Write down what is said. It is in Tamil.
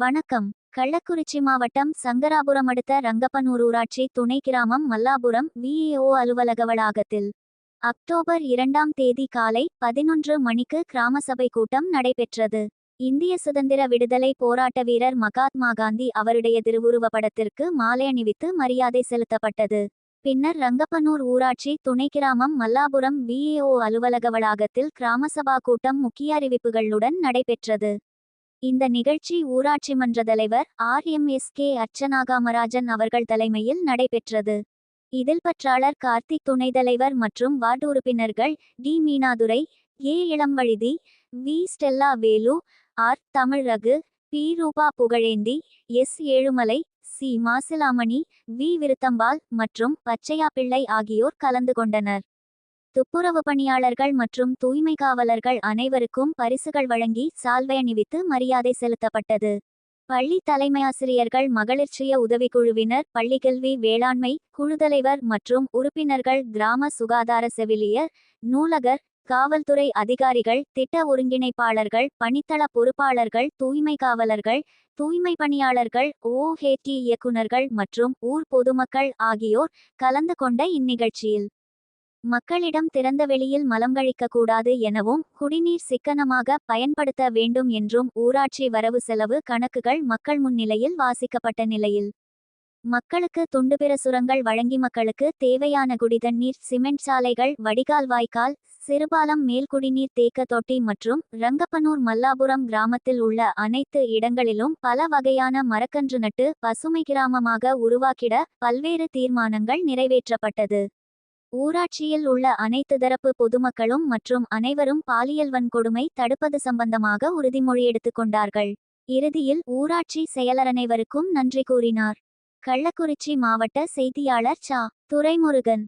வணக்கம். கள்ளக்குறிச்சி மாவட்டம் சங்கராபுரம் அடுத்த ரங்கப்பனூர் ஊராட்சி துணை கிராமம் மல்லாபுரம் விஏஓ அலுவலக வளாகத்தில் அக்டோபர் இரண்டாம் தேதி காலை பதினொன்று மணிக்கு கிராம சபை கூட்டம் நடைபெற்றது. இந்திய சுதந்திர விடுதலை போராட்ட வீரர் மகாத்மா காந்தி அவருடைய திருவுருவ படத்திற்கு மாலை அணிவித்து மரியாதை செலுத்தப்பட்டது. பின்னர் ரங்கப்பனூர் ஊராட்சி துணை கிராமம் மல்லாபுரம் விஏஓ அலுவலக வளாகத்தில் கிராம சபா கூட்டம் முக்கிய அறிவிப்புகளுடன் நடைபெற்றது. இந்த நிகழ்ச்சி ஊராட்சி மன்ற தலைவர் R M S K Archanakamarajan அவர்கள் தலைமையில் நடைபெற்றது. இதில் பற்றாளர் கார்த்திக் துணைத் தலைவர் மற்றும் வார்டு உறுப்பினர்கள் T Meenadurai A Ilamvazhudhi V Stella Velu R Tamizhagu P Rupa Pugazhendhi S Ezhumalai C Masilamani V Viruthambal மற்றும் பச்சையா பிள்ளை ஆகியோர் கலந்து கொண்டனர். துப்புரவு பணியாளர்கள் மற்றும் தூய்மை காவலர்கள் அனைவருக்கும் பரிசுகள் வழங்கி சால்வை அணிவித்து மரியாதை செலுத்தப்பட்டது. பள்ளி தலைமையாசிரியர்கள் மகளிர் சுய உதவிக்குழுவினர் பள்ளிக்கல்வி வேளாண்மை குழுதலைவர் மற்றும் உறுப்பினர்கள் கிராம சுகாதார செவிலியர் நூலகர் காவல்துறை அதிகாரிகள் திட்ட ஒருங்கிணைப்பாளர்கள் பணித்தள பொறுப்பாளர்கள் தூய்மை காவலர்கள் தூய்மை பணியாளர்கள் ஓஹேடி இயக்குநர்கள் மற்றும் ஊர் பொதுமக்கள் ஆகியோர் கலந்து கொண்ட இந்நிகழ்ச்சியில் மக்களிடம் திறந்த வெளியில் மலம் கழிக்கக்கூடாது எனவும் குடிநீர் சிக்கனமாக பயன்படுத்த வேண்டும் என்றும் ஊராட்சி வரவு செலவு கணக்குகள் மக்கள் முன்னிலையில் வாசிக்கப்பட்ட நிலையில். மக்களுக்கு துண்டுபிற சுரங்கள் வழங்கி மக்களுக்கு தேவையான குடிதண்ணீர் சிமெண்ட் சாலைகள் வடிகால் வாய்க்கால் சிறுபாலம் மேல்குடிநீர் தேக்க தொட்டி மற்றும் ரங்கப்பனூர் மல்லாபுரம் கிராமத்தில் உள்ள அனைத்து இடங்களிலும் பல வகையான மரக்கன்று நட்டு பசுமை கிராமமாக உருவாக்கிட பல்வேறு தீர்மானங்கள் நிறைவேற்றப்பட்டது. ஊராட்சியில் உள்ள அனைத்து தரப்பு பொதுமக்களும் மற்றும் அனைவரும் பாலியல் வன்கொடுமை தடுப்பது சம்பந்தமாக உறுதிமொழி எடுத்துக் கொண்டார்கள். இறுதியில் ஊராட்சி செயலர் அனைவருக்கும் நன்றி கூறினார். கள்ளக்குறிச்சி மாவட்ட செய்தியாளர் சா. துரைமுருகன்.